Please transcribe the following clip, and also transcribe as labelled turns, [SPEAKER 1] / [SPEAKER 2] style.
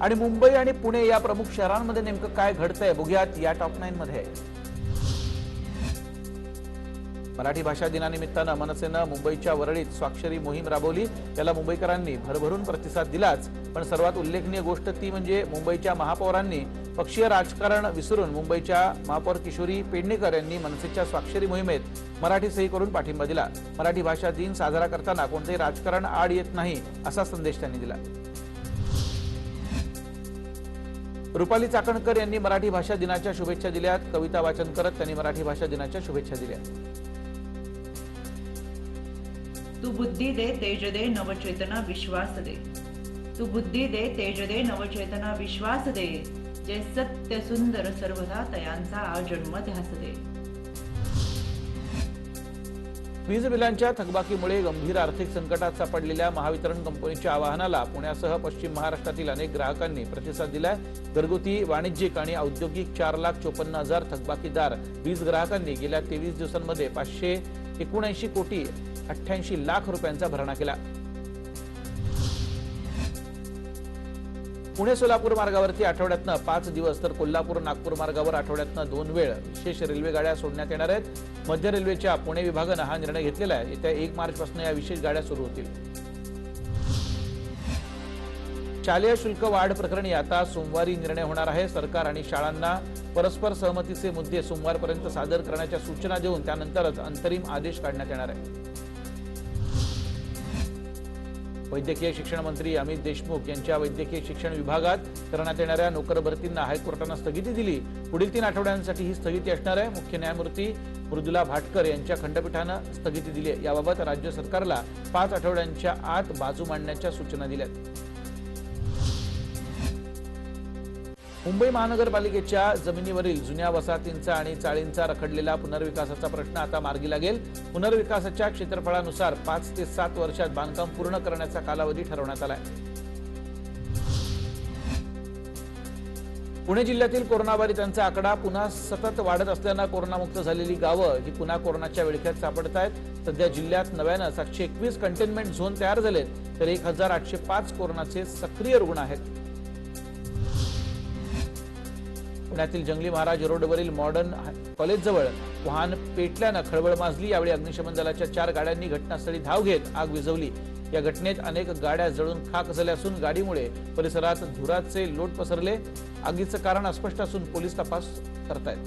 [SPEAKER 1] आणि मुंबई आणि पुणे या प्रमुख शहरांमध्ये नेमकं काय घडतंय बघूयात या टॉप नाईन मध्ये. मराठी भाषा दिनानिमित्तानं मनसेनं मुंबईच्या वरळीत स्वाक्षरी मोहीम राबवली. त्याला मुंबईकरांनी भरभरून प्रतिसाद दिलाच. पण सर्वात उल्लेखनीय गोष्ट ती म्हणजे मुंबईच्या महापौरांनी पक्षीय राजकारण विसरून मुंबईच्या महापौर किशोरी पेडणेकर यांनी मनसेच्या स्वाक्षरी मोहिमेत मराठी सही करून पाठिंबा दिला. मराठी भाषा दिन साजरा करताना कोणतेही राजकारण आड येत नाही असा संदेश त्यांनी दिला. रुपाली चाकणकर यांनी मराठी भाषा दिनाच्या शुभेच्छा दिल्यात. कविता वाचन करत त्यांनी मराठी भाषा दिनाच्या शुभेच्छा दिल्या
[SPEAKER 2] तू बुद्धी दे तेज दे नवचेतना विश्वास दे. तू बुद्धी दे तेज दे नवचेतना विश्वास दे. जे सत्य सुंदर सर्वदा तयांचा जन्म ध्यास दे.
[SPEAKER 1] वीज बिलांच्या थकबाकीमुळे गंभीर आर्थिक संकटात सापडलेल्या महावितरण कंपनीच्या आवाहनाला पुण्यासह पश्चिम महाराष्ट्रातील अनेक ग्राहकांनी प्रतिसाद दिलाय. घरगुती वाणिज्यिक आणि औद्योगिक चार लाख चोपन्न हजार थकबाकीदार वीज ग्राहकांनी गेल्या तेवीस दिवसांमध्ये पाचशे एकोणऐंशी कोटी अठ्ठ्याऐंशी लाख रुपयांचा भरणा केला. पुणे सोलापूर मार्गावरती आठवड्यातनं पाच दिवस तर कोल्हापूर नागपूर मार्गावर आठवड्यातनं दोन वेळ विशेष रेल्वे गाड्या सोडण्यात येणार आहेत. मध्य रेल्वेच्या पुणे विभागानं हा निर्णय घेतलेला आहे. येत्या एक मार्चपासून या विशेष गाड्या सुरू होतील. शालेय शुल्क वाढ प्रकरणी आता सोमवारी निर्णय होणार आहे. सरकार आणि शाळांना परस्पर सहमतीचे मुद्दे सोमवारपर्यंत सादर करण्याच्या सूचना देऊन त्यानंतरच अंतरिम आदेश काढण्यात येणार आहे. वैद्यकीय शिक्षण मंत्री अमित देशमुख यांच्या वैद्यकीय शिक्षण विभागात करण्यात येणाऱ्या नोकर भरतींना हायकोर्टानं स्थगिती दिली. पुढील तीन आठवड्यांसाठी ही स्थगिती असणार आहे. मुख्य न्यायमूर्ती मृदुला भाटकर यांच्या खंडपीठानं स्थगिती दिली याबाबत राज्य सरकारला पाच आठवड्यांच्या आत बाजू मांडण्याच्या सूचना दिल्यात. मुंबई महानगरपालिकेच्या जमिनीवरील जुन्या वसाहतींचा आणि चाळींचा रखडलेला पुनर्विकासाचा प्रश्न आता मार्गी लागेल. पुनर्विकासाच्या क्षेत्रफळानुसार पाच ते सात वर्षात बांधकाम पूर्ण करण्याचा कालावधी ठरवण्यात आलाय. पुणे जिल्ह्यातील कोरोनाबाधितांचा आकडा पुन्हा सतत वाढत असल्यानं कोरोनामुक्त झालेली गावं ही पुन्हा कोरोनाच्या विळख्यात सापडत आहेत सध्या जिल्ह्यात नव्यानं सातशे एकवीस कंटेनमेंट झोन तयार झालेत. तर एक हजार आठशे पाच कोरोनाचे सक्रिय रुग्ण आहेत. पुण्यातील जंगली महाराज रोडवरील मॉडर्न कॉलेजजवळ वाहन पेटल्यानं खळबळ माजली. यावेळी अग्निशमन दलाच्या चार गाड्यांनी घटनास्थळी धाव घेत आग विझवली. या घटनेत अनेक गाड्या जळून खाक झाल्या असून गाडीमुळे परिसरात धुराचे लोट पसरले. आगीचं कारण अस्पष्ट असून पोलीस तपास करतायत.